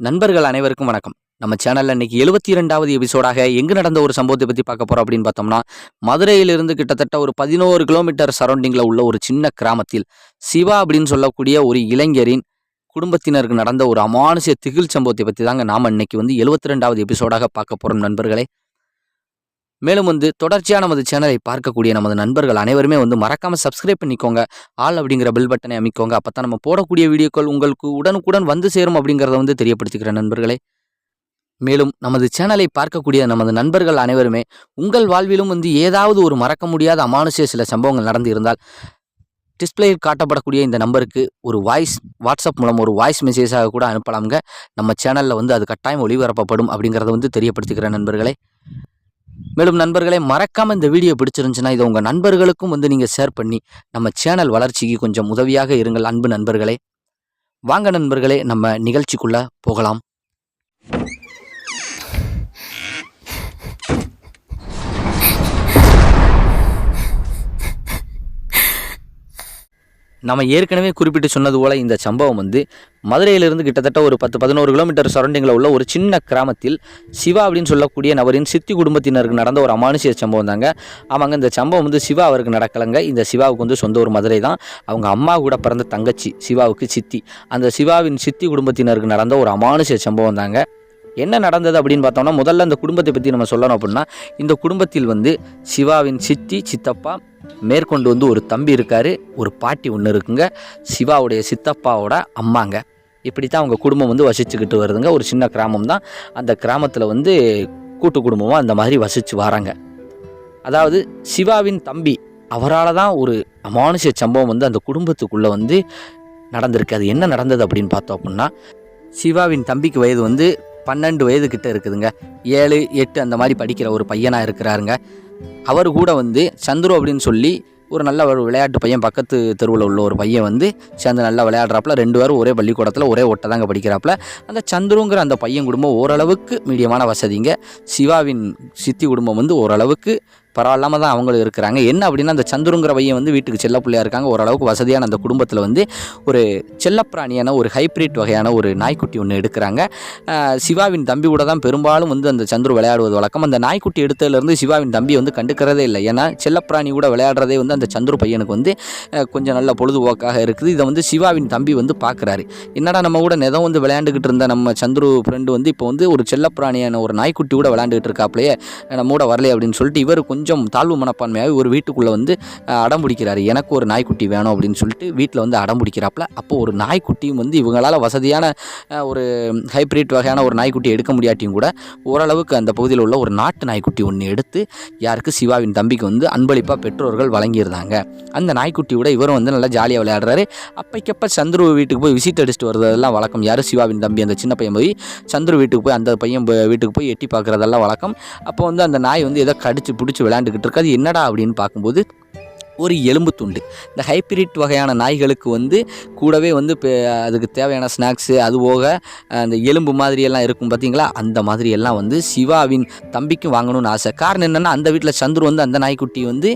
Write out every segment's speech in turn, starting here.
நண்பர்கள் அனைவருக்கும் வணக்கம். நம்ம சேனல்ல இன்னைக்கு எழுபத்தி இரண்டாவது எபிசோடாக எங்கு நடந்த ஒரு சம்பவத்தை பத்தி பார்க்க போறோம் அப்படின்னு பார்த்தோம்னா மதுரையிலிருந்து கிட்டத்தட்ட ஒரு பதினோரு கிலோமீட்டர் சரௌண்டிங்ல உள்ள ஒரு சின்ன கிராமத்தில் சிவா அப்படின்னு சொல்லக்கூடிய ஒரு இளைஞரின் குடும்பத்தினருக்கு நடந்த ஒரு அமானுஷ திகில் சம்பவத்தை பத்தி தாங்க நாம இன்னைக்கு வந்து எழுபத்தி ரெண்டாவது எபிசோடாக பார்க்க போறோம் நண்பர்களே. மேலும் வந்து தொடர்ச்சியாக நமது சேனலை பார்க்கக்கூடிய நமது நண்பர்கள் அனைவருமே வந்து மறக்காமல் சப்ஸ்கிரைப் பண்ணிக்கோங்க. ஆல் அப்படிங்கிற பில் பட்டனை அமைக்கோங்க. அப்போ தான் நம்ம போடக்கூடிய வீடியோக்கள் உங்களுக்கு உடனுக்குடன் வந்து சேரும் அப்படிங்கிறத வந்து தெரியப்படுத்திக்கிறேன் நண்பர்களே. மேலும் நமது சேனலை பார்க்கக்கூடிய நமது நண்பர்கள் அனைவருமே உங்கள் வாழ்விலும் வந்து ஏதாவது ஒரு மறக்க முடியாத அமானுஷ்ய சில சம்பவங்கள் நடந்து இருந்தால் டிஸ்பிளேயில் காட்டப்படக்கூடிய இந்த நம்பருக்கு ஒரு வாய்ஸ் வாட்ஸ்அப் மூலம் ஒரு வாய்ஸ் மெசேஜாக கூட அனுப்பலாம்ங்க. நம்ம சேனலில் வந்து அது கட்டாயம் ஒளிபரப்பப்படும் அப்படிங்கிறத வந்து தெரியப்படுத்திக்கிறேன் நண்பர்களே. மேலும் நண்பர்களே மறக்காமல் இந்த வீடியோ பிடிச்சிருந்துச்சுன்னா இதை உங்கள் நண்பர்களுக்கும் வந்து நீங்கள் ஷேர் பண்ணி நம்ம சேனல் வளர்ச்சிக்கு கொஞ்சம் உதவியாக இருங்கள் அன்பு நண்பர்களே. வாங்க நண்பர்களே நம்ம நிகழ்ச்சிக்குள்ளே போகலாம். நம்ம ஏற்கனவே குறிப்பிட்டு சொன்னது போல இந்த சம்பவம் வந்து மதுரையிலிருந்து கிட்டத்தட்ட ஒரு பத்து பதினோரு கிலோமீட்டர் சரௌண்டிங்கில் உள்ள ஒரு சின்ன கிராமத்தில் சிவா அப்படின்னு சொல்லக்கூடிய நபரின் சித்தி குடும்பத்தினருக்கு நடந்த ஒரு அமானுஷிய சம்பவம் தாங்க. அவங்க இந்த சம்பவம் வந்து சிவா அவருக்கு நடக்கலைங்க. இந்த சிவாவுக்கு வந்து சொந்த ஒரு மதுரை தான். அவங்க அம்மா கூட பிறந்த தங்கச்சி சிவாவுக்கு சித்தி. அந்த சிவாவின் சித்தி குடும்பத்தினருக்கு நடந்த ஒரு அமானுஷிய சம்பவம் தாங்க. என்ன நடந்தது அப்படின்னு பார்த்தோம்னா முதல்ல அந்த குடும்பத்தை பற்றி நம்ம சொல்லணும் அப்படின்னா இந்த குடும்பத்தில் வந்து சிவாவின் சித்தி சித்தப்பா மேற்கொண்டு வந்து ஒரு தம்பி இருக்கார் ஒரு பாட்டி ஒன்று இருக்குங்க. சிவாவுடைய சித்தப்பாவோட அம்மாங்க. இப்படி தான் அவங்க குடும்பம் வந்து வசிச்சுக்கிட்டு வருதுங்க. ஒரு சின்ன கிராமம் தான் அந்த கிராமத்தில் வந்து கூட்டு குடும்பமாக அந்த மாதிரி வசித்து வராங்க. அதாவது சிவாவின் தம்பி அவரால் தான் ஒரு மானுஷ சம்பவம் வந்து அந்த குடும்பத்துக்குள்ளே வந்து நடந்திருக்கு. அது என்ன நடந்தது அப்படின்னு பார்த்தோம் அப்படின்னா சிவாவின் தம்பிக்கு வயது வந்து பன்னெண்டு வயது கிட்ட இருக்குதுங்க. ஏழு எட்டு அந்த மாதிரி படிக்கிற ஒரு பையனாக இருக்கிறாருங்க. அவர் கூட வந்து சந்துரு அப்படின்னு சொல்லி ஒரு நல்ல ஒரு விளையாட்டு பையன் பக்கத்து தெருவில் உள்ள ஒரு பையன் வந்து சேர்ந்து நல்லா விளையாடுறாப்புல. ரெண்டு பேரும் ஒரே பள்ளிக்கூடத்தில் ஒரே ஒட்டை தாங்க படிக்கிறாப்புல. அந்த சந்துருங்கிற அந்த பையன் குடும்பம் ஓரளவுக்கு மீடியமான வசதிங்க. சிவாவின் சித்தி குடும்பம் வந்து ஓரளவுக்கு பரவாயில்லாமல் தான் அவங்களும் இருக்கிறாங்க. என்ன அப்படின்னா அந்த சந்துருங்கிற பையன் வந்து வீட்டுக்கு செல்ல பிள்ளையாக இருக்காங்க. ஓரளவுக்கு வசதியான அந்த குடும்பத்தில் வந்து ஒரு செல்லப்பிராணியான ஒரு ஹைப்ரிட் வகையான ஒரு நாய்க்குட்டி ஒன்று எடுக்கிறாங்க. சிவாவின் தம்பி கூட தான் பெரும்பாலும் வந்து அந்த சந்துரு விளையாடுவது வழக்கம். அந்த நாய்க்குட்டி எடுத்ததுலேருந்து சிவாவின் தம்பி வந்து கண்டுக்கிறதே இல்லை. ஏன்னா செல்லப்பிராணி கூட விளையாடுறதே வந்து அந்த சந்துரு பையனுக்கு வந்து கொஞ்சம் நல்ல பொழுதுபோக்காக இருக்குது. இதை வந்து சிவாவின் தம்பி வந்து பார்க்குறாரு என்னடா நம்ம கூட நெதம் வந்து விளையாண்டுக்கிட்டு இருந்த நம்ம சந்துரு ஃப்ரெண்டு வந்து இப்போ வந்து ஒரு செல்லப்பிராணியான ஒரு நாய்க்குட்டி கூட விளையாண்டுக்கிட்டு இருக்காப்லையே நம்ம கூட வரலையே அப்படின்னு சொல்லிட்டு இவர் கொஞ்சம் கொஞ்சம் தாழ்வு மனப்பான்மையாக ஒரு வீட்டுக்குள்ளே வந்து அடம் பிடிக்கிறாரு. எனக்கு ஒரு நாய்க்குட்டி வேணும் அப்படின்னு சொல்லிட்டு வீட்டில் வந்து அடம் பிடிக்கிறாப்புல. அப்போ ஒரு நாய்க்குட்டியும் வந்து இவங்களால் வசதியான ஒரு ஹைப்ரிட் வகையான ஒரு நாய்க்குட்டி எடுக்க முடியாட்டியும் கூட ஓரளவுக்கு அந்த பகுதியில் உள்ள ஒரு நாட்டு நாய்க்குட்டி ஒன்று எடுத்து யாருக்கு சிவாவின் தம்பிக்கு வந்து அன்பளிப்பாக பெற்றோர்கள் வழங்கியிருந்தாங்க. அந்த நாய்க்குட்டியோட இவரும் வந்து நல்லா ஜாலியாக விளையாடுறாரு. அப்பைக்கப்ப சந்துரு வீட்டுக்கு போய் விசிட் அடிச்சுட்டு வர்றதெல்லாம் வழக்கம். யார்? சிவாவின் தம்பி அந்த சின்ன பையன் போய் சந்துரு வீட்டுக்கு போய் அந்த பையன் வீட்டுக்கு போய் எட்டி பார்க்குறதெல்லாம் வழக்கம். அப்போ வந்து அந்த நாய் வந்து ஏதோ கடிச்சு பிடிச்சி விளையாண்டுக்கிட்டு இருக்கு. அது என்னடா அப்படின்னு பார்க்கும்போது ஒரு எலும்பு துண்டு. இந்த ஹைப்ரிட் வகையான நாய்களுக்கு வந்து கூடவே வந்து இப்போ அதுக்கு தேவையான ஸ்நாக்ஸு அது போக அந்த எலும்பு மாதிரியெல்லாம் இருக்கும் பார்த்தீங்களா அந்த மாதிரியெல்லாம் வந்து சிவாவின் தம்பிக்கும் வாங்கணும்னு ஆசை. காரணம் என்னென்னா அந்த வீட்டில் சந்துரு வந்து அந்த நாய்க்குட்டி வந்து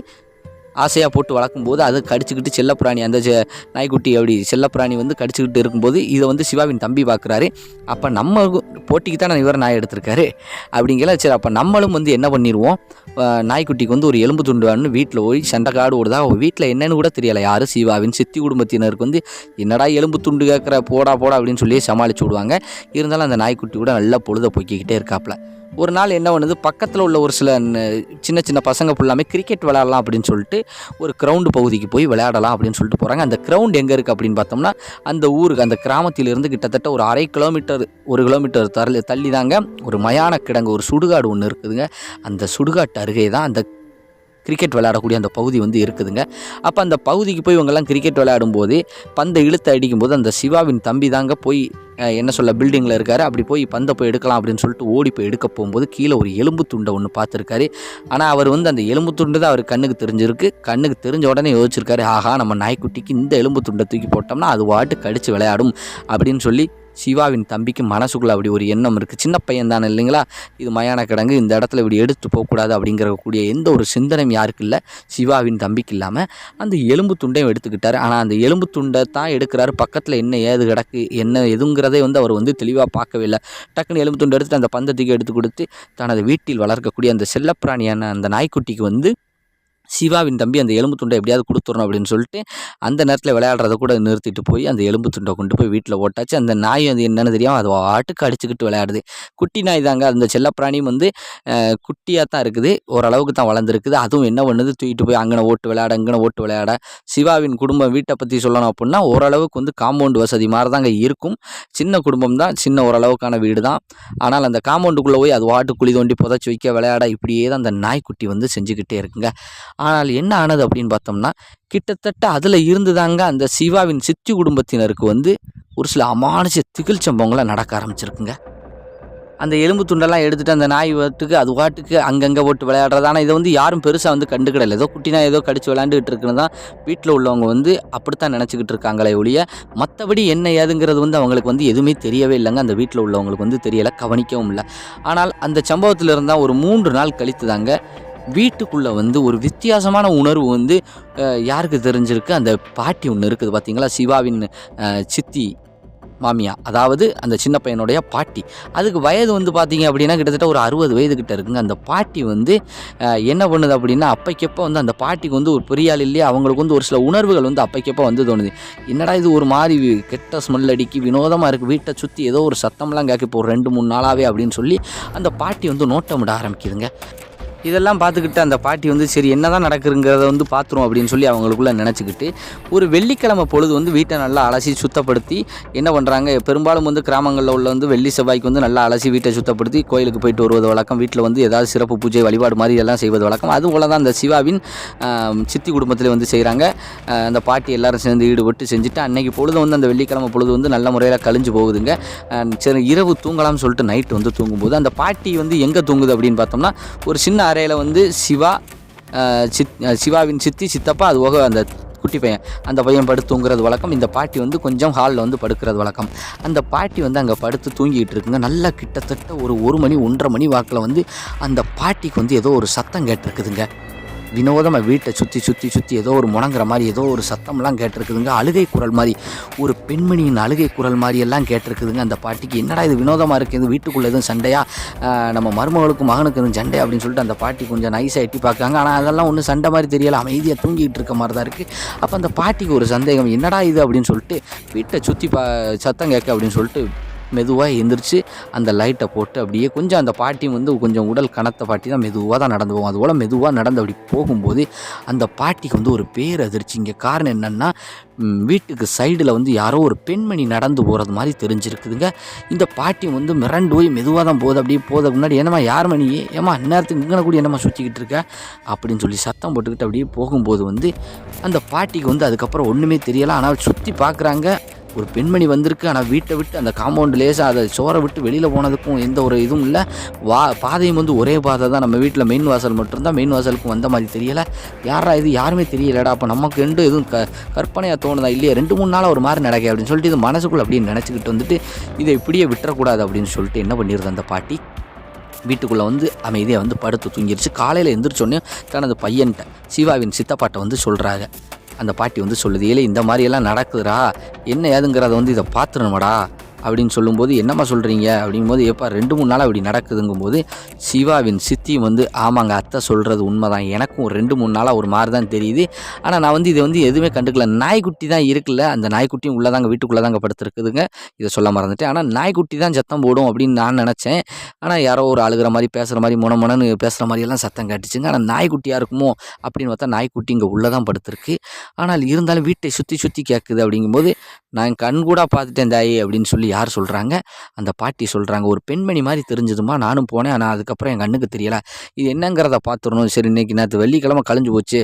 ஆசையாக போட்டு வளர்க்கும்போது அது கடிச்சிக்கிட்டு செல்லப்பிராணி அந்த செ- நாய்க்குட்டி அப்படி செல்லப்பிராணி வந்து கடிச்சிக்கிட்டு இருக்கும்போது இதை வந்து சிவாவின் தம்பி பார்க்குறாரு அப்போ நம்ம போட்டிக்கு தான் இவர் நாய் எடுத்திருக்காரு. அப்படிங்கிற சரி அப்போ நம்மளும் வந்து என்ன பண்ணிடுவோம் நாய்க்குட்டிக்கு வந்து ஒரு எலும்பு துண்டு வேணும்னு வீட்டில் போய் சண்டை காடு ஓடுதா? வீட்டில் என்னன்னு கூட தெரியலை. யார்? சிவாவின் சித்தி குடும்பத்தினருக்கு வந்து என்னடா எலும்பு துண்டு கேட்குற போடா போடா அப்படின்னு சொல்லி சமாளிச்சு விடுவாங்க. இருந்தாலும் அந்த நாய்க்குட்டி கூட நல்லா பொழுத போக்கிக்கிட்டே இருக்காப்புல ஒரு நாள் என்ன பண்ணுது? பக்கத்தில் உள்ள ஒரு சில சின்ன சின்ன பசங்க ஃபுல்லாமே கிரிக்கெட் விளையாடலாம் அப்படின்னு சொல்லிட்டு ஒரு கிரவுண்டு பகுதிக்கு போய் விளையாடலாம் அப்படின்னு சொல்லிட்டு போகிறாங்க அந்த கிரவுண்ட் எங்கே இருக்குது அப்படின்னு பார்த்தோம்னா அந்த ஊருக்கு அந்த கிராமத்திலிருந்து கிட்டத்தட்ட ஒரு அரை கிலோமீட்டர் ஒரு கிலோமீட்டர் தள்ளி தள்ளி தாங்க ஒரு மயான கிடங்கு ஒரு சுடுகாடு ஒன்று இருக்குதுங்க. அந்த சுடுகாட்டு அருகே தான் அந்த கிரிக்கெட் விளையாடக்கூடிய அந்த பகுதி வந்து இருக்குதுங்க. அப்போ அந்த பகுதிக்கு போய் இவங்கெல்லாம் கிரிக்கெட் விளையாடும்போது பந்தை இழுத்து அடிக்கும்போது அந்த சிவாவின் தம்பி தாங்க போய் என்ன சொல்ல பில்டிங்கில் இருக்காரு. அப்படி போய் பந்தை போய் எடுக்கலாம் அப்படின்னு சொல்லிட்டு ஓடி போய் எடுக்க போகும்போது கீழே ஒரு எலும்பு துண்டை ஒன்று பார்த்துருக்காரு. ஆனால் அவர் வந்து அந்த எலும்பு துண்டு தான் அவர் கண்ணுக்கு தெரிஞ்சிருக்கு. கண்ணுக்கு தெரிஞ்ச உடனே யோசிச்சிருக்காரு ஆஹா நம்ம நாய்க்குட்டிக்கு இந்த எலும்பு துண்டை தூக்கி போட்டோம்னா அது வாட்டு கடிச்சு விளையாடும் அப்படின்னு சொல்லி சிவாவின் தம்பிக்கு மனசுக்குள்ளே அப்படி ஒரு எண்ணம் இருக்குது சின்ன பையன் தானே இல்லைங்களா? இது மயான கிடங்கு இந்த இடத்துல இப்படி எடுத்து போகக்கூடாது அப்படிங்கிற கூடிய எந்த ஒரு சிந்தனையும் யாருக்கு இல்லை. சிவாவின் தம்பிக்கு இல்லாமல் அந்த எலும்பு துண்டையும் எடுத்துக்கிட்டார். ஆனால் அந்த எலும்பு துண்டை தான் எடுக்கிறாரு. பக்கத்தில் என்ன ஏது கிடக்கு என்ன எதுங்கிறதே வந்து அவர் வந்து தெளிவாக பார்க்கவே இல்லை. டக்குன்னு எலும்பு துண்டை எடுத்துகிட்டு அந்த பந்தத்துக்கு எடுத்து கொடுத்து தனது வீட்டில் வளர்க்கக்கூடிய அந்த செல்லப்பிராணியான அந்த நாய்க்குட்டிக்கு வந்து சிவாவின் தம்பி அந்த எலும்பு துண்டை எப்படியாவது கொடுத்துடணும் அப்படின்னு சொல்லிட்டு அந்த நேரத்தில் விளையாடுறத கூட நிறுத்திட்டு போய் அந்த எலும்பு துண்டை கொண்டு போய் வீட்டில் ஓட்டாச்சு. அந்த நாய் அது என்னென்னு தெரியாமல் அது ஆட்டுக்கு அடிச்சுக்கிட்டு விளையாடுது. குட்டி நாய் தாங்க. அந்த செல்லப்பிராணியும் வந்து குட்டியாக தான் இருக்குது. ஓரளவுக்கு தான் வளர்ந்துருக்குது. அதுவும் என்ன பண்ணுது? தூக்கிட்டு போய் அங்கனை ஓட்டு விளையாட அங்கனை ஓட்டு விளையாட. சிவாவின் குடும்பம் வீட்டை பற்றி சொல்லணும் அப்படின்னா ஓரளவுக்கு வந்து காம்பவுண்டு வசதி மாதிரி தாங்க இருக்கும். சின்ன குடும்பம் தான். சின்ன ஓரளவுக்கான வீடு தான். ஆனால் அந்த காம்பவுண்டுக்குள்ளே போய் அது வாட்டு குழி தோண்டி புதைச்சி வைக்க விளையாட இப்படியே தான் அந்த நாய்க்குட்டி வந்து செஞ்சுக்கிட்டே இருக்குங்க. ஆனால் என்ன ஆனது அப்படின்னு பார்த்தோம்னா கிட்டத்தட்ட அதில் இருந்து தாங்க அந்த சிவாவின் சித்தி குடும்பத்தினருக்கு வந்து ஒரு சில அமானுஷ திகில் சம்பவங்களாக நடக்க ஆரம்பிச்சிருக்குங்க. அந்த எலும்பு துண்டெல்லாம் எடுத்துகிட்டு அந்த நாய் வாட்டுக்கு அது வாட்டுக்கு அங்கங்கே போட்டு விளையாடுறது. ஆனால் இதை வந்து யாரும் பெருசாக வந்து கண்டுக்கிடல. ஏதோ குட்டி நாய் ஏதோ கடிச்சு விளையாண்டுக்கிட்டு இருக்குன்னு தான் வீட்டில் உள்ளவங்க வந்து அப்படித்தான் நினச்சிக்கிட்டு இருக்காங்களே ஒழிய மற்றபடி என்ன ஏதுங்கிறது வந்து அவங்களுக்கு வந்து எதுவுமே தெரியவே இல்லைங்க. அந்த வீட்டில் உள்ளவங்களுக்கு வந்து தெரியலை கவனிக்கவும் இல்லை. ஆனால் அந்த சம்பவத்தில் இருந்தால் ஒரு மூன்று நாள் கழித்து தாங்க வீட்டுக்குள்ளே வந்து ஒரு வித்தியாசமான உணர்வு வந்து யாருக்கு தெரிஞ்சிருக்கு? அந்த பாட்டி ஒன்று இருக்குது பார்த்தீங்களா சிவாவின் சித்தி மாமியா. அதாவது அந்த சின்ன பையனுடைய பாட்டி. அதுக்கு வயது வந்து பார்த்தீங்க அப்படின்னா கிட்டத்தட்ட ஒரு அறுபது வயது கிட்ட இருக்குங்க. அந்த பாட்டி வந்து என்ன பண்ணுது அப்படின்னா அப்பைக்கப்போ வந்து அந்த பாட்டிக்கு வந்து ஒரு பெரியாள் இல்லையா? அவங்களுக்கு வந்து ஒரு சில உணர்வுகள் வந்து அப்பைக்கப்போ வந்து தோணுது. என்னடா இது ஒரு மாதிரி கெட்ட ஸ்மெல் அடிக்கி வினோதமாக இருக்குது வீட்டை சுற்றி ஏதோ ஒரு சத்தம்லாம் கேட்க இப்போ ஒரு ரெண்டு மூணு நாளாகவே அப்படின்னு சொல்லி அந்த பாட்டி வந்து நோட்டமிட ஆரம்பிக்குதுங்க. இதெல்லாம் பார்த்துக்கிட்டு அந்த பாட்டி வந்து சரி என்ன தான் நடக்குதுங்கிறத வந்து பார்த்துரும் அப்படின்னு சொல்லி அவங்களுக்குள்ள நினச்சிக்கிட்டு ஒரு வெள்ளிக்கிழமை பொழுது வந்து வீட்டை நல்லா அலசி சுத்தப்படுத்தி என்ன பண்ணுறாங்க பெரும்பாலும் வந்து கிராமங்களில் உள்ள வந்து வெள்ளி செவ்வாய்க்கு வந்து நல்லா அலசி வீட்டை சுத்தப்படுத்தி கோயிலுக்கு போயிட்டு வருவது வழக்கம் வீட்டில் வந்து ஏதாவது சிறப்பு பூஜை வழிபாடு மாதிரி எல்லாம் செய்வது வழக்கம். அதுபோல தான் அந்த சிவாவின் சித்தி குடும்பத்தில் வந்து செய்கிறாங்க அந்த பாட்டி எல்லாரும் சேர்ந்து ஈடுபட்டு செஞ்சுட்டு அன்னைக்கு பொழுது வந்து அந்த வெள்ளிக்கிழமை பொழுது வந்து நல்ல முறையில் கழிஞ்சு போகுதுங்க. சரி இரவு தூங்கலாம்னு சொல்லிட்டு நைட்டு வந்து தூங்கும்போது அந்த பாட்டி வந்து எங்கே தூங்குது அப்படின்னு பார்த்தோம்னா ஒரு சின்ன அறையில் வந்து சிவா சித் சிவாவின் சித்தி சித்தப்பா அது போக அந்த குட்டி பையன் அந்த பையன் படுத்து தூங்குறது வழக்கம். இந்த பாட்டி வந்து கொஞ்சம் ஹாலில் வந்து படுக்கிறது வழக்கம். அந்த பாட்டி வந்து அங்கே படுத்து தூங்கிட்டு இருக்குங்க. நல்லா கிட்டத்தட்ட ஒரு ஒரு மணி ஒன்றரை மணி வாக்கில் வந்து அந்த பாட்டிக்கு வந்து ஏதோ ஒரு சத்தம் கேட்டிருக்குதுங்க. வினோதமாக வீட்டை சுற்றி சுற்றி சுற்றி ஏதோ ஒரு முணங்குற மாதிரி ஏதோ ஒரு சத்தம்லாம் கேட்டிருக்குதுங்க. அழுகை குரல் மாதிரி ஒரு பெண்மணியின் அழுகை குரல் மாதிரி எல்லாம் கேட்டிருக்குதுங்க அந்த பாட்டிக்கு. என்னடா இது வினோதமாக இருக்குது இது வீட்டுக்குள்ளே எதுவும் சண்டையாக நம்ம மருமகளுக்கும் மகனுக்கு எதுவும் சண்டை அப்படின்னு சொல்லிட்டு அந்த பாட்டி கொஞ்சம் நைஸாக எட்டி பார்க்காங்க ஆனால் அதெல்லாம் ஒன்றும் சண்டை மாதிரி தெரியலை. அமைதியாக தூங்கிட்டு இருக்க மாதிரி தான் இருக்குது அப்போ அந்த பாட்டிக்கு ஒரு சந்தேகம் என்னடா இது? அப்படின்னு சொல்லிட்டு வீட்டை சுற்றி பா சத்தம் கேட்க அப்படின்னு சொல்லிட்டு மெதுவாக எந்திரிச்சு அந்த லைட்டை போட்டு அப்படியே கொஞ்சம் அந்த பாட்டி வந்து கொஞ்சம் உடல் கனத்த பாட்டி தான் மெதுவாக தான் நடந்து போகும். அதுபோல் மெதுவாக நடந்து அப்படி போகும்போது அந்த பாட்டிக்கு வந்து ஒரு பேரதிர்ச்சி. இங்கே காரணம் என்னென்னா வீட்டுக்கு சைடில் வந்து யாரோ ஒரு பெண்மணி நடந்து போகிறது மாதிரி தெரிஞ்சிருக்குதுங்க. இந்த பாட்டி வந்து மிரண்டு போய் மெதுவாக தான் போகுது. அப்படியே போத முன்னாடி என்னம்மா யார் மணி? ஏம்மா இந்நேரத்துக்கு இங்கே கூட என்னம்மா சுற்றிக்கிட்டு இருக்க? அப்படின்னு சொல்லி சத்தம் போட்டுக்கிட்டு அப்படியே போகும்போது வந்து அந்த பாட்டிக்கு வந்து அதுக்கப்புறம் ஒன்றுமே தெரியலை. ஆனால் சுற்றி பார்க்குறாங்க ஒரு பெண்மணி வந்திருக்கு. ஆனால் வீட்டை விட்டு அந்த காம்பவுண்டு லேசாக அதை சோரை விட்டு வெளியில் போனதுக்கும் எந்த ஒரு இதுவும் இல்லை. வா பாதையும் வந்து ஒரே பாதை தான். நம்ம வீட்டில் மெயின் வாசல் மட்டும்தான். மெயின் வாசலுக்கும் வந்த மாதிரி தெரியலை. யாரா இது? யாருமே தெரியலடா. அப்போ நமக்கு ரெண்டு எதுவும் க கற்பனையாக தோணுதா? இல்லையா? ரெண்டு மூணு நாள் ஒரு மாதிரி நடக்க அப்படின்னு சொல்லிட்டு இது மனசுக்குள்ள அப்படியே நினச்சிக்கிட்டு வந்துட்டு இதை இப்படியே விட்டுறக்கூடாது அப்படின்னு சொல்லிட்டு என்ன பண்ணிடுது அந்த பாட்டி? வீட்டுக்குள்ளே வந்து அமைதியாக வந்து படுத்து தூங்கிருச்சு. காலையில் எந்திரிச்சோடனே தனது பையன்கிட்ட சிவாவின் சித்தப்பாட்டை வந்து சொல்கிறாங்க அந்த பாட்டி வந்து சொல்லுது ஏலே இந்த மாதிரியெல்லாம் நடக்குதுடா. என்ன ஏதுங்கிறத வந்து இதை பார்த்துடணுமாடா? அப்படின்னு சொல்லும்போது என்னம்மா சொல்கிறீங்க அப்படிங்கும்போது எப்போ ரெண்டு மூணு நாள் அப்படி நடக்குதுங்கும்போது சிவாவின் சித்தியும் வந்து ஆமாங்க அத்தை சொல்கிறது உண்மை தான் எனக்கும் ஒரு ரெண்டு மூணு நாளாக ஒரு மாதிரி தான் தெரியுது. ஆனால் நான் வந்து இதை வந்து எதுவுமே கண்டுக்கல. நாய்க்குட்டி தான் இருக்குல்ல அந்த நாய்க்குட்டியும் உள்ளே தாங்க வீட்டுக்குள்ளே தாங்க படுத்துருக்குதுங்க. இதை சொல்ல மறந்துட்டேன். ஆனால் நாய்க்குட்டி தான் சத்தம் போடும் அப்படின்னு நான் நினச்சேன். ஆனால் யாரோ ஒரு அழுகிற மாதிரி பேசுகிற மாதிரி முன முனன்னு பேசுகிற மாதிரியெல்லாம் சத்தம் கேட்டுச்சுங்க. ஆனால் நாய்க்குட்டியாக இருக்குமோ அப்படின்னு பார்த்தா நாய்க்குட்டி இங்கே உள்ளே தான் படுத்துருக்கு. ஆனால் இருந்தாலும் வீட்டை சுற்றி சுற்றி கேட்குது அப்படிங்கும்போது நான் கண் கூட பார்த்துட்டேன் தாயே அப்படின்னு சொல்லி யார் சொல்கிறாங்க அந்த பாட்டி சொல்கிறாங்க ஒரு பெண்மணி மாதிரி தெரிஞ்சதுமா? நானும் போனேன். ஆனால் அதுக்கப்புறம் என் கண்ணுக்கு தெரியல. இது என்னங்கிறத பார்த்துடணும். சரி இன்னைக்கு நேற்று வெள்ளிக்கிழமை கழிஞ்சு போச்சு.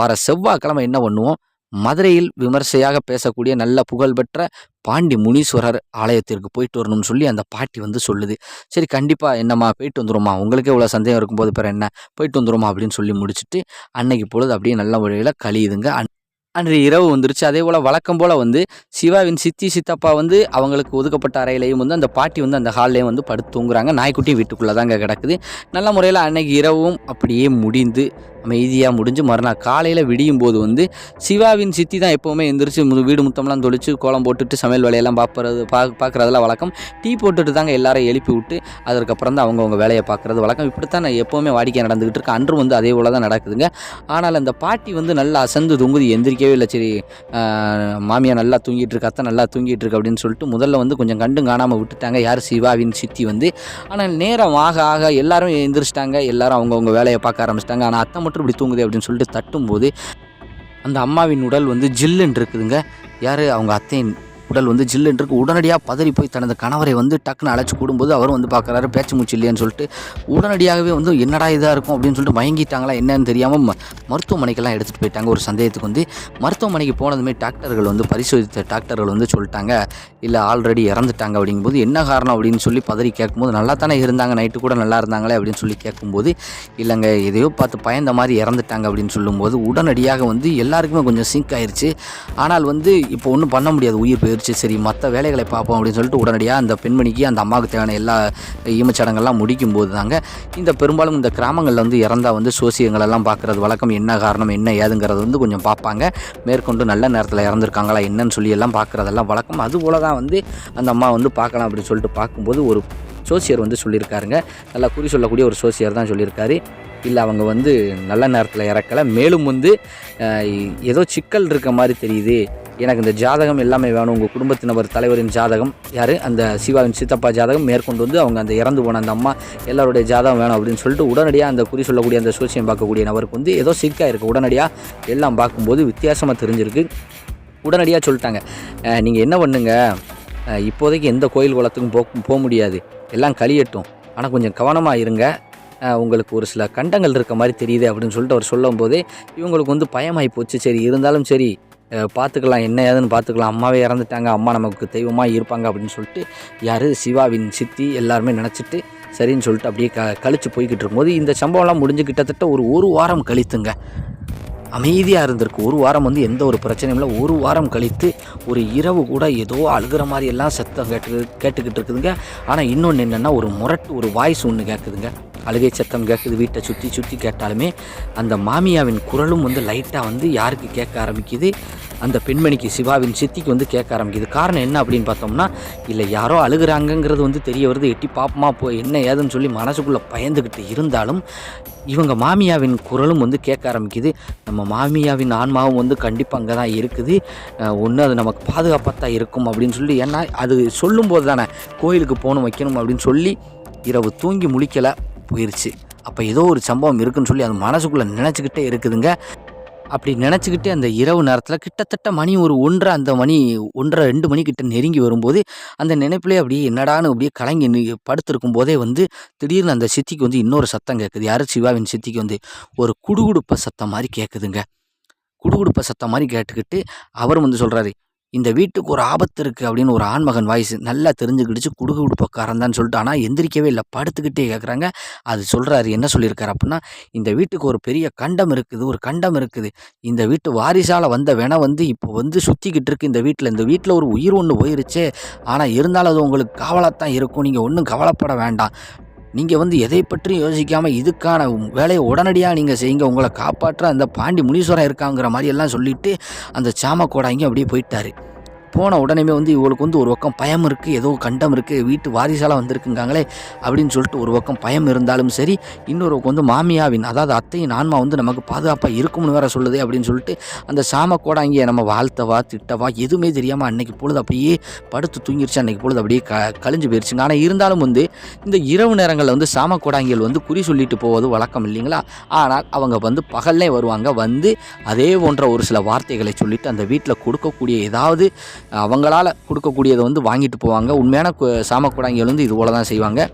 வர செவ்வாய்க்கிழமை என்ன பண்ணுவோம்? மதுரையில் விமர்சையாக பேசக்கூடிய நல்ல புகழ்பெற்ற பாண்டி முனீஸ்வரர் ஆலயத்திற்கு போயிட்டு வரணும்னு சொல்லி அந்த பாட்டி வந்து சொல்லுது. சரி கண்டிப்பாக என்னம்மா போயிட்டு வந்துடுமா உங்களுக்கே இவ்வளோ சந்தேகம் இருக்கும்போது பிற என்ன? போயிட்டு வந்துடுமா அப்படின்னு சொல்லி முடிச்சுட்டு அன்னைக்கு பொழுது அப்படியே நல்ல முறையில் கழியுதுங்க. அன்று இரவு வந்துருச்சு. அதே போல் வழக்கம் போல் வந்து சிவாவின் சித்தி சித்தப்பா வந்து அவங்களுக்கு ஒதுக்கப்பட்ட அறையிலையும் வந்து அந்த பாட்டி வந்து அந்த ஹால்லையும் வந்து படுத்து தூங்குறாங்க. நாய்க்குட்டி வீட்டுக்குள்ளே தாங்க கிடக்குது. நல்ல முறையில் அன்னைக்கு இரவும் அப்படியே முடிந்து அமைதியாக முடிஞ்சு மறுநாள் காலையில் விடியும் போது வந்து சிவாவின் சித்தி தான் எப்போவுமே எந்திரிச்சு மு- வீடு முத்தம்லாம் தொளிச்சு கோலம் போட்டுட்டு சமையல் வேலையெல்லாம் பார்ப்பறது பா பார்க்குறதெல்லாம் வழக்கம். டீ போட்டுட்டு தாங்க எல்லாரும் எழுப்பி விட்டு அதற்கப்புறம் தான் அவங்கவுங்க வேலையை பார்க்குறது வழக்கம். இப்படித்தான் நான் எப்போவுமே வாடிக்கை நடந்துக்கிட்டு இருக்கு அன்றும் வந்து அதே போல் தான் நடக்குதுங்க. ஆனால் அந்த பாட்டி வந்து நல்லா அசந்து தூங்குது எந்திரிக்கவே இல்லை. சரி மாமியா நல்லா தூங்கிட்டு இருக்கு அத்தை நல்லா தூங்கிட்டு இருக்கு அப்படின்னு சொல்லிட்டு முதல்ல வந்து கொஞ்சம் கண்டும் காணாமல் விட்டுட்டாங்க. யார்? சிவாவின் சித்தி வந்து. ஆனால் நேரம் ஆக ஆக எல்லாரும் எந்திரிச்சிட்டாங்க. எல்லாரும் அவங்கவுங்க வேலையை பார்க்க ஆரம்பிச்சிட்டாங்க. ஆனால் அத்தை மட்டும் இப்படி தூங்குது அப்படின்னு சொல்லிட்டு தட்டும்போது அந்த அம்மாவின் உடல் வந்து ஜில்லுன்னு இருக்குதுங்க. யார்? அவங்க அத்தையின் உடல் வந்து ஜில்லுன்னு இருக்கு. உடனடியாக பதறி போய் தனது கணவரை வந்து டக்குன்னு அழைச்சி கூடும்போது அவரும் வந்து பார்க்குறாரு பேச்சு மூச்சு இல்லையான்னு சொல்லிட்டு. உடனடியாகவே வந்து என்னடா இதாக இருக்கும்? அப்படின்னு சொல்லிட்டு மயங்கிட்டாங்களா என்னன்னு தெரியாமல் ம மருத்துவமனைக்கெல்லாம் எடுத்துகிட்டு போயிட்டாங்க. ஒரு சந்தேகத்துக்கு வந்து மருத்துவமனைக்கு போனதுமே டாக்டர்கள் வந்து பரிசோதித்த டாக்டர்கள் வந்து சொல்லிட்டாங்க. இல்லை ஆல்ரெடி இறந்துட்டாங்க. அப்படிங்கும்போது என்ன காரணம்? அப்படின்னு சொல்லி பதறி கேட்கும்போது நல்லா தானே இருந்தாங்க. நைட்டு கூட நல்லா இருந்தாங்களே? அப்படின்னு சொல்லி கேட்கும்போது இல்லைங்க எதையோ பார்த்து பயந்த மாதிரி இறந்துட்டாங்க. அப்படின்னு சொல்லும்போது உடனடியாக வந்து எல்லாருக்குமே கொஞ்சம் சிங்க் ஆயிடுச்சு ஆனால் வந்து இப்போ ஒன்றும் பண்ண முடியாது. உயிர் போயிடுச்சு சரி மற்ற வேலைகளை பார்ப்போம் அப்படின்னு சொல்லிட்டு உடனடியாக அந்த பெண்மணிக்கு அந்த அம்மாவுக்கு தேவையான எல்லா ஈமச்சடங்கள்லாம் முடிக்கும் போது தாங்க இந்த பெரும்பாலும் இந்த கிராமங்களில் வந்து இறந்தா வந்து சோசியங்களெல்லாம் பார்க்குறது வழக்கம் என்ன காரணம் என்ன ஏதுங்கிறது வந்து கொஞ்சம் பார்ப்பாங்க. மேற்கொண்டு நல்ல நேரத்தில் இறந்துருக்காங்களா என்னன்னு சொல்லி எல்லாம் பார்க்குறதெல்லாம் வழக்கம். அதுபோல தான் வந்து அந்த அம்மா வந்து பார்க்கலாம் அப்படின்னு சொல்லிட்டு பார்க்கும்போது ஒரு சோசியர் வந்து சொல்லியிருக்காருங்க. நல்லா குறி சொல்லக்கூடிய ஒரு சோசியர் தான் சொல்லியிருக்காரு. இல்லை அவங்க வந்து நல்ல நேரத்தில் இறக்கலை. மேலும் வந்து ஏதோ சிக்கல் இருக்க மாதிரி தெரியுது. எனக்கு இந்த ஜாதகம் எல்லாமே வேணும். உங்கள் குடும்பத்தினர் தலைவரின் ஜாதகம். யார்? அந்த சிவாவின் சித்தப்பா ஜாதகம். மேற்கொண்டு வந்து அவங்க அந்த இறந்து போன அந்த அம்மா எல்லாருடைய ஜாதகம் வேணும் அப்படின்னு சொல்லிட்டு உடனடியாக அந்த குறி சொல்லக்கூடிய அந்த சோசியம் பார்க்கக்கூடிய நபருக்கு வந்து ஏதோ சிக்காக இருக்குது உடனடியாக எல்லாம் பார்க்கும்போது வித்தியாசமாக தெரிஞ்சிருக்கு. உடனடியாக சொல்லிட்டாங்க நீங்கள் என்ன பண்ணுங்க? இப்போதைக்கு எந்த கோயில் குளத்துக்கும் போ போக முடியாது. எல்லாம் கழியட்டும் ஆனால் கொஞ்சம் கவனமாக இருங்க. உங்களுக்கு ஒரு சில கண்டங்கள் இருக்க மாதிரி தெரியுது அப்படின்னு சொல்லிட்டு அவர் சொல்லும்போதே இவங்களுக்கு வந்து பயமாகி போச்சு. சரி இருந்தாலும் சரி பார்த்துக்கலாம் என்ன ஏதுன்னு பார்த்துக்கலாம் அம்மாவே இறந்துட்டாங்க அம்மா நமக்கு தெய்வமாக இருப்பாங்க அப்படின்னு சொல்லிட்டு யார்? சிவாவின் சித்தி எல்லாருமே நினச்சிட்டு சரின்னு சொல்லிட்டு அப்படியே க கழிச்சு போய்கிட்டு இருக்கும்போது இந்த சம்பவம்லாம் முடிஞ்சு கிட்டத்தட்ட ஒரு ஒரு வாரம் கழித்துங்க. அமைதியாக இருந்திருக்கு. ஒரு வாரம் வந்து எந்த ஒரு பிரச்சனையும் இல்லை. ஒரு வாரம் கழித்து ஒரு இரவு கூட ஏதோ அழுகிற மாதிரி எல்லாம் சத்தம் கேட்டு கேட்டுக்கிட்டு இருக்குதுங்க. ஆனால் இன்னொன்று என்னென்னா ஒரு முரட்டு ஒரு வாய்ஸ் ஒன்று கேட்குதுங்க அழுகை சத்தம் கேட்குது வீட்டை சுற்றி சுற்றி கேட்டாலுமே அந்த மாமியாவின் குரலும் வந்து லைட்டாக வந்து யாருக்கு கேட்க ஆரம்பிக்குது? அந்த பெண்மணிக்கு சிவாவின் சித்திக்கு வந்து கேட்க ஆரம்பிக்குது. காரணம் என்ன அப்படின்னு பார்த்தோம்னா இல்லை யாரோ அழுகுறாங்கங்கிறது வந்து தெரிய வருது. எட்டி பாப்பமா போ என்ன ஏதுன்னு சொல்லி மனசுக்குள்ளே பயந்துக்கிட்டு இருந்தாலும் இவங்க மாமியாவின் குரலும் வந்து கேட்க ஆரம்பிக்குது. நம்ம மாமியாவின் ஆன்மாவும் வந்து கண்டிப்பாக அங்கே தான் இருக்குது. ஒன்று அது நமக்கு பாதுகாப்பாக தான் இருக்கும் அப்படின்னு சொல்லி ஏன்னா அது சொல்லும்போது தானே கோயிலுக்கு போகணும் வைக்கணும் அப்படின்னு சொல்லி இரவு தூங்கி முழிக்கலை போயிருச்சு. அப்போ ஏதோ ஒரு சம்பவம் இருக்குன்னு சொல்லி அது மனசுக்குள்ளே நினச்சிக்கிட்டே இருக்குதுங்க. அப்படி நினச்சிக்கிட்டு அந்த இரவு நேரத்தில் கிட்டத்தட்ட மணி ஒரு ஒன்றரை அந்த மணி ஒன்றரை ரெண்டு மணி கிட்ட நெருங்கி வரும்போது அந்த நினைப்பிலே அப்படியே என்னடான்னு அப்படியே கலங்கி படுத்திருக்கும் போதே வந்து திடீர்னு அந்த சித்திக்கு வந்து இன்னொரு சத்தம் கேட்குது யார்? சிவாவின் சித்திக்கு வந்து ஒரு குடுகுடுப்ப சத்தம் மாதிரி கேட்குதுங்க குடுகுடுப்ப சத்தம் மாதிரி கேட்டுக்கிட்டு அவர் வந்து சொல்கிறாரு இந்த வீட்டுக்கு ஒரு ஆபத்து இருக்குது அப்படின்னு ஒரு ஆண்மகன் வாய்ஸ் நல்லா தெரிஞ்சுக்கிடுச்சு குடுகுடுப்பக்காரன் தான் சொல்லிட்டு ஆனால் எந்திரிக்கவே இல்லை படுத்துக்கிட்டே கேட்குறாங்க அது சொல்கிறாரு என்ன சொல்லியிருக்காரு அப்படின்னா இந்த வீட்டுக்கு ஒரு பெரிய கண்டம் இருக்குது ஒரு கண்டம் இருக்குது. இந்த வீட்டு வாரிசால் வந்த வென வந்து இப்போ வந்து சுற்றிக்கிட்டு இருக்கு இந்த வீட்டில் இந்த வீட்டில் ஒரு உயிர் ஒன்று போயிருச்சே. ஆனால் இருந்தாலும் அது உங்களுக்கு காவலாக தான் இருக்கும். நீங்கள் ஒன்றும் கவலைப்பட வேண்டாம். நீங்கள் வந்து எதை பற்றியும் யோசிக்காமல் இதுக்கான வேலையை உடனடியாக நீங்கள் செய்யுங்க. உங்களை காப்பாற்ற அந்த பாண்டி முனீஸ்வரன் இருக்காங்கிற மாதிரி எல்லாம் சொல்லிவிட்டு அந்த சாமக்கோடாங்க அப்படியே போயிட்டாரு. போன உடனேமே வந்து இவளுக்கு வந்து ஒரு பக்கம் பயம் இருக்குது ஏதோ கண்டம் இருக்குது வீட்டு வாரிசாலாம் வந்திருக்குங்காங்களே அப்படின்னு சொல்லிட்டு ஒரு பக்கம் பயம் இருந்தாலும் சரி இன்னொரு பக்கம் வந்து மாமியாவின் அதாவது அத்தையின் ஆன்மா வந்து நமக்கு பாதுகாப்பாக இருக்கும்னு வேற சொல்லுது அப்படின்னு சொல்லிட்டு அந்த சாம கோடாங்கியை நம்ம வாழ்த்தவா திட்டவா எதுவுமே தெரியாமல் அன்னைக்கு பொழுது அப்படியே படுத்து தூங்கிருச்சு. அன்னைக்கு பொழுது அப்படியே க கழிஞ்சு போயிடுச்சுங்க ஆனால் இருந்தாலும் வந்து இந்த இரவு நேரங்களில் வந்து சாம கோடாங்கிகள் வந்து குறி சொல்லிட்டு போவது வழக்கம் இல்லைங்களா? ஆனால் அவங்க வந்து பகல்லே வருவாங்க. வந்து அதே போன்ற ஒரு சில வார்த்தைகளை சொல்லிட்டு அந்த வீட்டில் கொடுக்கக்கூடிய ஏதாவது அவங்களால கொடுக்கக்கூடியதை வந்து வாங்கிட்டு போவாங்க. உண்மையான கு- சாம கோடாங்கிகள் வந்து இது போல தான் செய்வாங்க.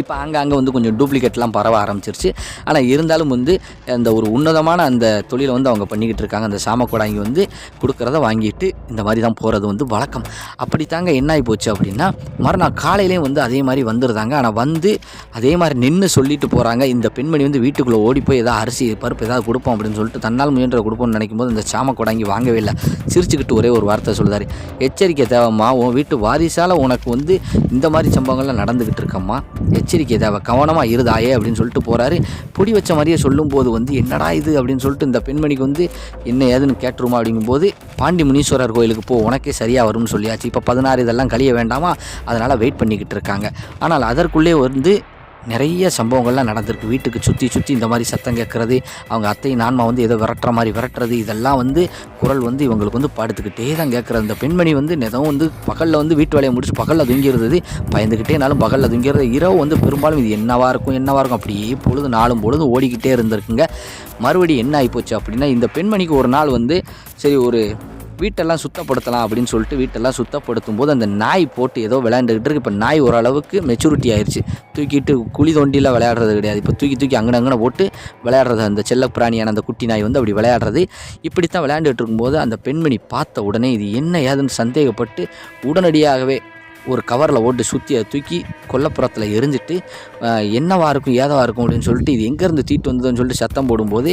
இப்போ அங்கங்கே வந்து கொஞ்சம் டூப்ளிகேட்லாம் பரவ ஆரம்பிச்சிருச்சு. ஆனால் இருந்தாலும் வந்து அந்த ஒரு உன்னதமான அந்த தொழிலை வந்து அவங்க பண்ணிக்கிட்டு இருக்காங்க. அந்த சாமக்கோடாங்கி வந்து கொடுக்குறத வாங்கிட்டு இந்த மாதிரி தான் போகிறது வந்து வழக்கம். அப்படி தாங்க என்ன ஆகி போச்சு அப்படின்னா மறுநாள் காலையிலேயும் வந்து அதே மாதிரி வந்துருதாங்க. ஆனால் வந்து அதே மாதிரி நின்று சொல்லிட்டு போகிறாங்க இந்த பெண்மணி வந்து வீட்டுக்குள்ளே ஓடி போய் ஏதாவது அரிசி பருப்பு ஏதாவது கொடுப்போம் அப்படின்னு சொல்லிட்டு தன்னால் முயன்ற கொடுப்போம்னு நினைக்கும் போது இந்த சாமக்கோடாங்கி வாங்கவே இல்லை. சிரிச்சுக்கிட்டு ஒரே ஒரு வார்த்தை சொல்லுதாரு. எச்சரிக்கை தேவைம்மா உன் வீட்டு வாரிசால் உனக்கு வந்து இந்த மாதிரி சம்பவங்கள்லாம் நடந்துக்கிட்டு இருக்கம்மா. எச்சரிக்கை தேவை. கவனமாக இருதாயே அப்படின்னு சொல்லிட்டு போகிறாரு பொடி வச்ச மாதிரியே சொல்லும்போது வந்து என்னடா இது? அப்படின்னு சொல்லிட்டு இந்த பெண்மணிக்கு வந்து என்ன ஏதுன்னு கேட்டுருமா? அப்படிங்கும்போது பாண்டி முனீஸ்வரர் கோயிலுக்கு போ உனக்கே சரியாக வரும்னு சொல்லியாச்சு. இப்போ பதினாறு இதெல்லாம் கழிய வேண்டாமா? அதனால் வெயிட் பண்ணிக்கிட்டு இருக்காங்க. ஆனால் அதற்குள்ளே வந்து நிறைய சம்பவங்கள்லாம் நடந்திருக்கு. வீட்டுக்கு சுற்றி சுற்றி இந்த மாதிரி சத்தம் கேட்குறது அவங்க அத்தை நான்மா வந்து ஏதோ விரட்டுற மாதிரி விரட்டுறது இதெல்லாம் வந்து குரல் வந்து இவங்களுக்கு வந்து படுத்துக்கிட்டே தான் கேட்குறது. அந்த பெண்மணி வந்து நிதம் வந்து பகலில் வந்து வீட்டு வேலையை முடிச்சு பகலில் தூங்கிடுறது பயந்துக்கிட்டேனாலும் பகலில் தூங்கிறது இரவு வந்து பெரும்பாலும் இது என்னவாக இருக்கும் என்னவாக இருக்கும் அப்படியே பொழுது நாளும் பொழுது ஓடிக்கிட்டே இருந்திருக்குங்க. மறுபடியும் என்ன ஆகிப்போச்சு அப்படின்னா இந்த பெண்மணிக்கு ஒரு நாள் வந்து சரி ஒரு வீட்டெல்லாம் சுத்தப்படுத்தலாம் அப்படின்னு சொல்லிட்டு வீட்டெல்லாம் சுத்தப்படுத்தும் போது அந்த நாய் போட்டு ஏதோ விளையாண்டுக்கிட்டு இருக்கு. இப்போ நாய் ஓரளவுக்கு மெச்சூரிட்டி ஆயிடுச்சு தூக்கிட்டு குழி தோண்டியில் விளையாடுறது கிடையாது. இப்போ தூக்கி தூக்கி அங்கன அங்கன போட்டு விளையாடுறது அந்த செல்ல பிராணியான அந்த குட்டி நாய் வந்து அப்படி விளையாடுறது. இப்படித்தான் விளையாண்டுட்டு இருக்கும்போது அந்த பெண்மணி பார்த்த உடனே இது என்ன ஏதுன்னு சந்தேகப்பட்டு உடனடியாகவே ஒரு கவரில் ஓட்டு சுற்றி அதை தூக்கி கொல்லப்புறத்தில் எரிஞ்சிட்டு என்னவாக என்னவா இருக்கும்? ஏதவா இருக்கும்? அப்படின்னு சொல்லிட்டு இது எங்கேருந்து தீட்டு வந்ததுன்னு சொல்லிட்டு சத்தம் போடும்போது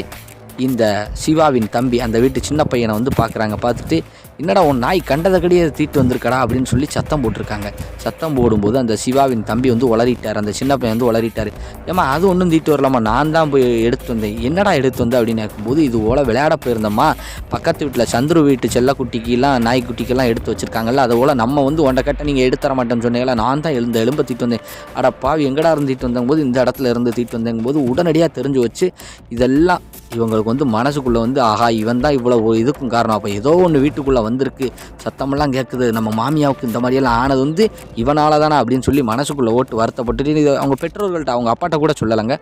இந்த சிவாவின் தம்பி அந்த வீட்டு சின்ன பையனை வந்து பார்க்குறாங்க. பார்த்துட்டு என்னடா உன் நாய் கண்டதக்கடியே தீட்டு வந்திருக்கடா அப்படின்னு சொல்லி சத்தம் போட்டிருக்காங்க. சத்தம் போடும்போது அந்த சிவாவின் தம்பி வந்து உளறிட்டார். அந்த சின்ன பையன் வந்து உளறிட்டார். ஏம்மா அது ஒன்றும் தீட்டு வரலாமா நான் தான் போய் எடுத்து வந்தேன். என்னடா எடுத்து வந்தேன் அப்படின்னு கேட்கும்போது இது ஓல விளையாட போயிருந்தம்மா. பக்கத்து வீட்டில் சந்துரு வீட்டு செல்லக்குட்டிக்கெல்லாம் நாய்க்குட்டிக்கெல்லாம் எடுத்து வச்சிருக்காங்கல்ல அதை போல் நம்ம வந்து உன்ட கட்ட நீங்கள் எடுத்து தர மாட்டேன்னு சொன்னீங்களா நான் தான் எழுந்த எலும்ப தீட்டு வந்தேன். அட பாவி எங்கடா இருந்து தீட்டு வந்தங்கும்போது இந்த இடத்துல இருந்து தீட்டு வந்தங்கும்போது உடனடியாக தெரிஞ்சு வச்சு இதெல்லாம் இவங்களுக்கு வந்து மனசுக்குள்ளே வந்து ஆஹா இவன் தான் இவ்வளோ இதுக்கும் காரணம். அப்போ ஏதோ ஒன்று வீட்டுக்குள்ளே வந்திருக்கு. சத்தமெல்லாம் கேட்குது நம்ம மாமியாவுக்கு இந்த மாதிரியெல்லாம் ஆனது வந்து இவனால் தானே அப்படின்னு சொல்லி மனசுக்குள்ளே ஓட்டு வருத்தப்பட்டுட்டு அவங்க பெற்றோர்கள்ட்ட அவங்க அப்பாட்ட கூட சொல்லலைங்க.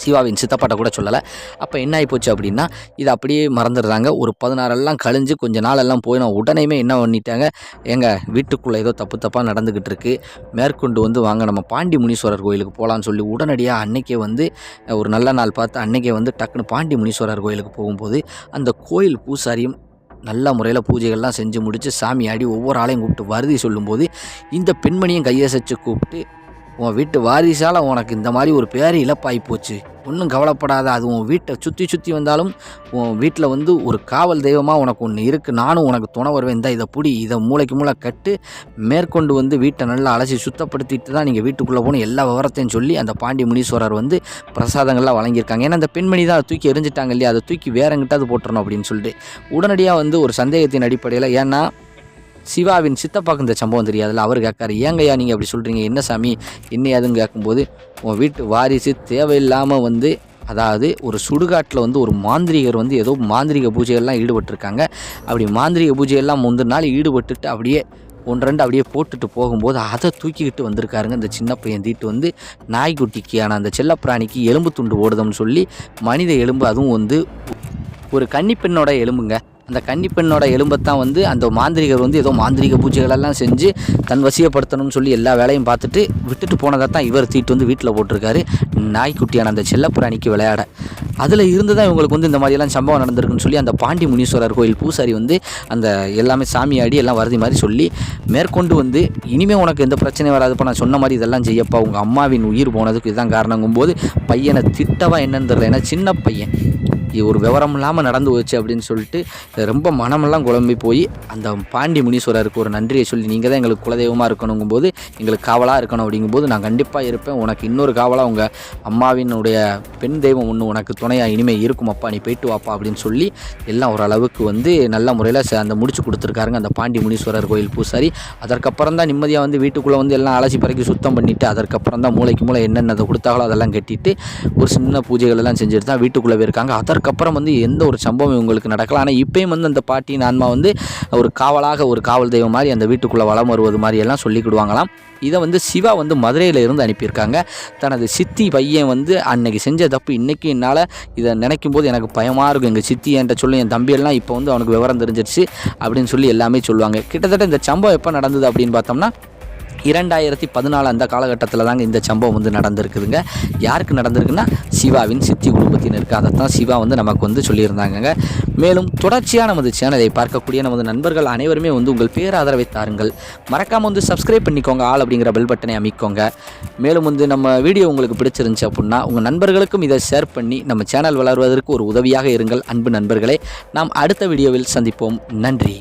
சிவாவின் சித்தப்பாட்ட கூட சொல்லலை. அப்போ என்ன ஆகிப்போச்சு அப்படின்னா இது அப்படியே மறந்துடுறாங்க. ஒரு பதினாறெல்லாம் கழிஞ்சு கொஞ்ச நாளெல்லாம் போய் நான் உடனேயுமே என்ன பண்ணிட்டாங்க எங்கள் வீட்டுக்குள்ளே ஏதோ தப்பு தப்பாக நடந்துக்கிட்டு இருக்கு மேற்கொண்டு வந்து வாங்க நம்ம பாண்டி முனீஸ்வரர் கோயிலுக்கு போகலான்னு சொல்லி உடனடியாக அன்னைக்கே வந்து ஒரு நல்ல நாள் பார்த்து அன்னைக்கே வந்து டக்குன்னு பாண்டி முனீஸ்வரர் கோயிலுக்கு போகும்போது அந்த கோயில் பூசாரியும் நல்ல முறையில் பூஜைகள்லாம் செஞ்சு முடித்து சாமி ஆடி ஒவ்வொரு ஆளையும் கூப்பிட்டு வருதி சொல்லும்போது இந்த பெண்மணியும் கையசைச்சு கூப்பிட்டு உன் வீட்டு வாரிசால் உனக்கு இந்த மாதிரி ஒரு பேர் இழப்பாகி போச்சு. ஒன்றும் கவலைப்படாத அது உன் வீட்டை சுற்றி சுற்றி வந்தாலும் உன் வீட்டில் வந்து ஒரு காவல் தெய்வமாக உனக்கு ஒன்று இருக்குது நானும் உனக்கு துணை வருவேன். இந்த இதை பிடி இதை மூளைக்கு மூளை கட்டு மேற்கொண்டு வந்து வீட்டை நல்லா அலசி சுத்தப்படுத்திட்டு தான் நீங்கள் வீட்டுக்குள்ளே போகணும். எல்லா விவரத்தையும் சொல்லி அந்த பாண்டி முனீஸ்வரர் வந்து பிரசாதங்கள்லாம் வழங்கியிருக்காங்க. ஏன்னா அந்த பெண்மணி தான் அதை தூக்கி எரிஞ்சிட்டாங்க இல்லையா? அதை தூக்கி வேறங்கிட்ட அது போட்டுறணும் அப்படின்னு சொல்லிட்டு உடனடியாக வந்து ஒரு சந்தேகத்தின் அடிப்படையில் ஏன்னா சிவாவின் சித்தப்பாக்கு இந்த சம்பவம் தெரியாதுல்ல? அவர் கேட்காரு ஏங்கய்யா நீங்கள் அப்படி சொல்கிறீங்க என்ன சாமி? என்ன ஏதுன்னு கேட்கும்போது உன் வீட்டு வாரிசு தேவையில்லாமல் வந்து அதாவது ஒரு சுடுகாட்டில் வந்து ஒரு மாந்திரிகர் வந்து ஏதோ மாந்திரிக பூஜைகள்லாம் ஈடுபட்டிருக்காங்க. அப்படி மாந்திரிக பூஜையெல்லாம் முந்தின நாள் ஈடுபட்டுட்டு அப்படியே ஒன்று ரெண்டு அப்படியே போட்டுட்டு போகும்போது அதை தூக்கிக்கிட்டு வந்திருக்காருங்க. இந்த சின்ன பையன் தீட்டு வந்து நாய்க்குட்டிக்கான அந்த செல்லப்பிராணிக்கு எலும்பு துண்டு ஓடுதம்னு சொல்லி மனித எலும்பு அதுவும் வந்து ஒரு கன்னிப்பெண்ணோட எலும்புங்க. அந்த கன்னிப்பெண்ணோட எலும்பத்தான் வந்து அந்த மாந்திரிகர் வந்து ஏதோ மாந்திரிக பூஜைகளெல்லாம் செஞ்சு தன் வசியப்படுத்தணும்னு சொல்லி எல்லா வேலையும் பார்த்துட்டு விட்டுட்டு போனதை தான் இவர் தீட்டு வந்து வீட்டில் போட்டிருக்காரு. நாய்க்குட்டியான அந்த செல்லப்பிராணிக்கு விளையாட. அதில் இருந்து தான் இவங்களுக்கு வந்து இந்த மாதிரியெல்லாம் சம்பவம் நடந்திருக்குன்னு சொல்லி அந்த பாண்டி முனீஸ்வரர் கோயில் பூசாரி வந்து அந்த எல்லாமே சாமி ஆடி எல்லாம் வரதி மாதிரி சொல்லி மேற்கொண்டு வந்து இனிமேல் உனக்கு எந்த பிரச்சனையும் வராதுப்பா நான் சொன்ன மாதிரி இதெல்லாம் செய்யப்பா உங்கள் அம்மாவின் உயிர் போனதுக்கு இதுதான் காரணங்கும்போது பையனை திட்டவா என்னன்னு தெரியல. ஏன்னா சின்ன பையன். ஒரு விவரம் இல்லாமல் நடந்து போச்சு அப்படின்னு சொல்லிட்டு ரொம்ப மனமெல்லாம் குழம்பி போய் அந்த பாண்டி முனீஸ்வரருக்கு ஒரு நன்றியை சொல்லி நீங்கள் தான் எங்களுக்கு குலதெய்வமாக இருக்கணுங்கும்போது எங்களுக்கு காவலாக இருக்கணும் அப்படிங்கும்போது நான் கண்டிப்பாக இருப்பேன். உனக்கு இன்னொரு காவலாக உங்கள் அம்மாவினுடைய பெண் தெய்வம் ஒன்று உனக்கு துணையாக இனிமேல் இருக்கும் அப்பா நீ போயிட்டு வாப்பா அப்படின்னு சொல்லி எல்லாம் ஓரளவுக்கு வந்து நல்ல முறையில் அந்த முடிச்சு கொடுத்துருக்காருங்க அந்த பாண்டி முனீஸ்வரர் கோயில் பூசாரி. அதற்கப்புறம் தான் நிம்மதியாக வந்து வீட்டுக்குள்ளே வந்து எல்லாம் அலசி பறக்கி சுத்தம் பண்ணிவிட்டு அதற்கப்புறம் தான் மூளைக்கு மூளை என்னென்ன கொடுத்தாங்களோ அதெல்லாம் கட்டிட்டு ஒரு சின்ன பூஜைகள் எல்லாம் செஞ்சுட்டு தான் வீட்டுக்குள்ளே இருக்காங்க. அதற்கப்புறம் வந்து எந்த ஒரு சம்பவம் இவங்களுக்கு நடக்கலாம் ஆனால் இப்பயும் வந்து அந்த பாட்டியின் ஆன்மா வந்து ஒரு காவலாக ஒரு காவல் தெய்வம் மாதிரி அந்த வீட்டுக்குள்ளே வளம் வருவது மாதிரி எல்லாம் சொல்லிக்கிடுவாங்களாம். இதை வந்து சிவா வந்து மதுரையில் இருந்து அனுப்பியிருக்காங்க. தனது சித்தி பையன் வந்து அன்னைக்கு செஞ்ச தப்பு இன்றைக்கி என்னால் இதை நினைக்கும் போது எனக்கு பயமாக இருக்கும். எங்கள் சித்தி என்கிட்ட சொல்லி என் தம்பியெல்லாம் இப்போ வந்து அவனுக்கு விவரம் தெரிஞ்சிருச்சு அப்படின்னு சொல்லி எல்லாமே சொல்லுவாங்க. கிட்டத்தட்ட இந்த சம்பவம் எப்போ நடந்தது அப்படின்னு பார்த்தோம்னா இரண்டாயிரத்தி பதினாலு அந்த காலகட்டத்தில் தாங்க இந்த சம்பவம் வந்து நடந்திருக்குதுங்க. யாருக்கு நடந்திருக்குன்னா சிவாவின் சித்தி குடும்பத்தினருக்கு. அதைத்தான் சிவா வந்து நமக்கு வந்து சொல்லியிருந்தாங்கங்க. மேலும் தொடர்ச்சியாக நமது சேனலை பார்க்கக்கூடிய நமது நண்பர்கள் அனைவருமே வந்து உங்கள் பேராதரவை தாருங்கள். மறக்காமல் வந்து சப்ஸ்கிரைப் பண்ணிக்கோங்க ஆள் அப்படிங்கிற பெல் பட்டனை அமைக்கோங்க. மேலும் வந்து நம்ம வீடியோ உங்களுக்கு பிடிச்சிருந்துச்சு அப்படின்னா உங்கள் நண்பர்களுக்கும் இதை ஷேர் பண்ணி நம்ம சேனல் வளர்வதற்கு ஒரு உதவியாக இருங்கள். அன்பு நண்பர்களே நாம் அடுத்த வீடியோவில் சந்திப்போம். நன்றி.